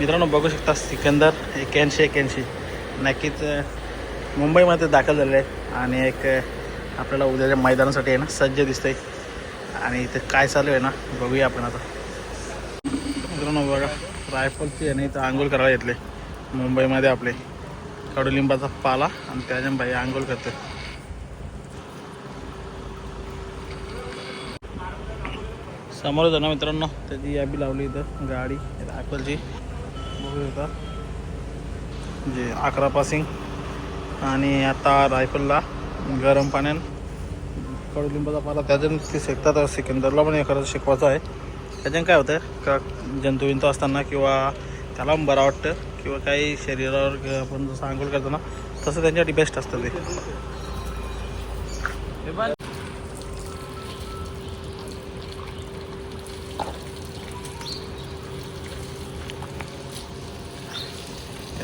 मित्रांनो बघू शकता सिकंदर एक्याऐंशी एक्याऐंशी नक्कीच मुंबईमध्ये दाखल झालेलं आहे आणि एक आपल्याला उद्याच्या मैदानासाठी आहे ना सज्ज दिसतंय. आणि इथं काय चालू आहे ना बघूया आपण आता. मित्रांनो बघा रायफलची आहे ना इथं आंघोळ करायला घेतले. मुंबईमध्ये आपले कडुलिंबाचा पाला आणि त्याच्या बाई आंघोळ करते समोर जाणार मित्रांनो त्याची याबी लावली इथं गाडी रायफलची. बघू शकता जे अकरा पासिंग आणि आता रायफलला गरम पाण्यात कडुलिंबाचा पाला त्याच्यानं ते शेकतात. सिकंदरला पण एखादं शिकवायचं आहे. त्याच्यानं काय होतं का जंतुविंत असताना किंवा त्याला बरं वाटतं किंवा काही शरीरावर आपण जसं आंघोळ करतो ना तसं त्यांच्यासाठी बेस्ट असतं ते.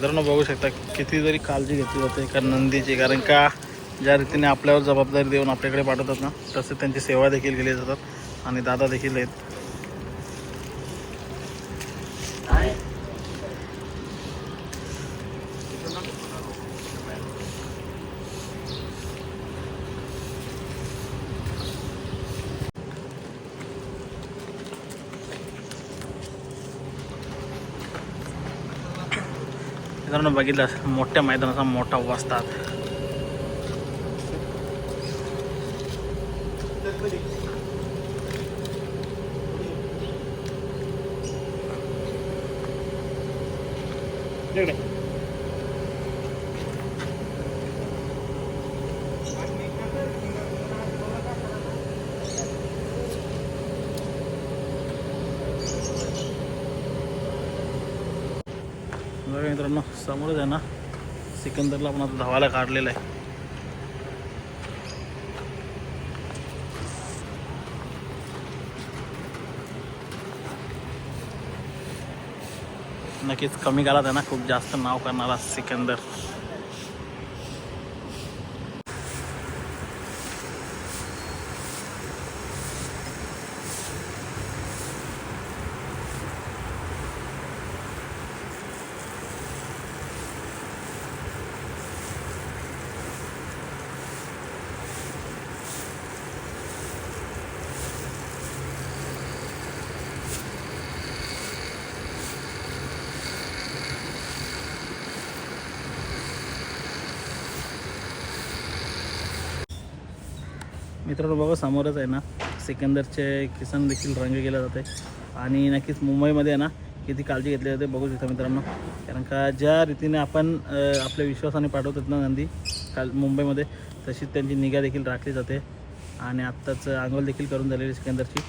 मित्रांनो बघू शकता किती जरी काळजी घेतली जाते एका नंदीची कारण का ज्या रीतीने आपल्यावर जबाबदारी देऊन आपल्याकडे पाठवतात ना तसे त्यांची सेवा देखील केली जातात आणि दादा देखील आहेत. मित्रांनो बघितलं असेल, मोठ्या मैदानाचा मोठा वस्तात बघा मित्रांनो समोरच आहे ना सिकंदरला आपण आता धावायला काढलेलं आहे. नक्कीच कमी काळात आहे ना खूप जास्त नाव करणारा सिकंदर. मित्रांनो बघा समोरच आहे ना सिकंदरचे किसन देखील रंग केला जाते आणि नक्कीच मुंबईमध्ये आहे ना किती काळजी घेतली जाते बघू शकता मित्रांनो. कारण का ज्या रीतीने आपण आपल्या विश्वासाने पाठवतात ना नंदी काल मुंबईमध्ये तशीच त्यांची निगा देखील राखली जाते. आणि आत्ताच आंघोळ देखील करून झालेली सिकंदरची.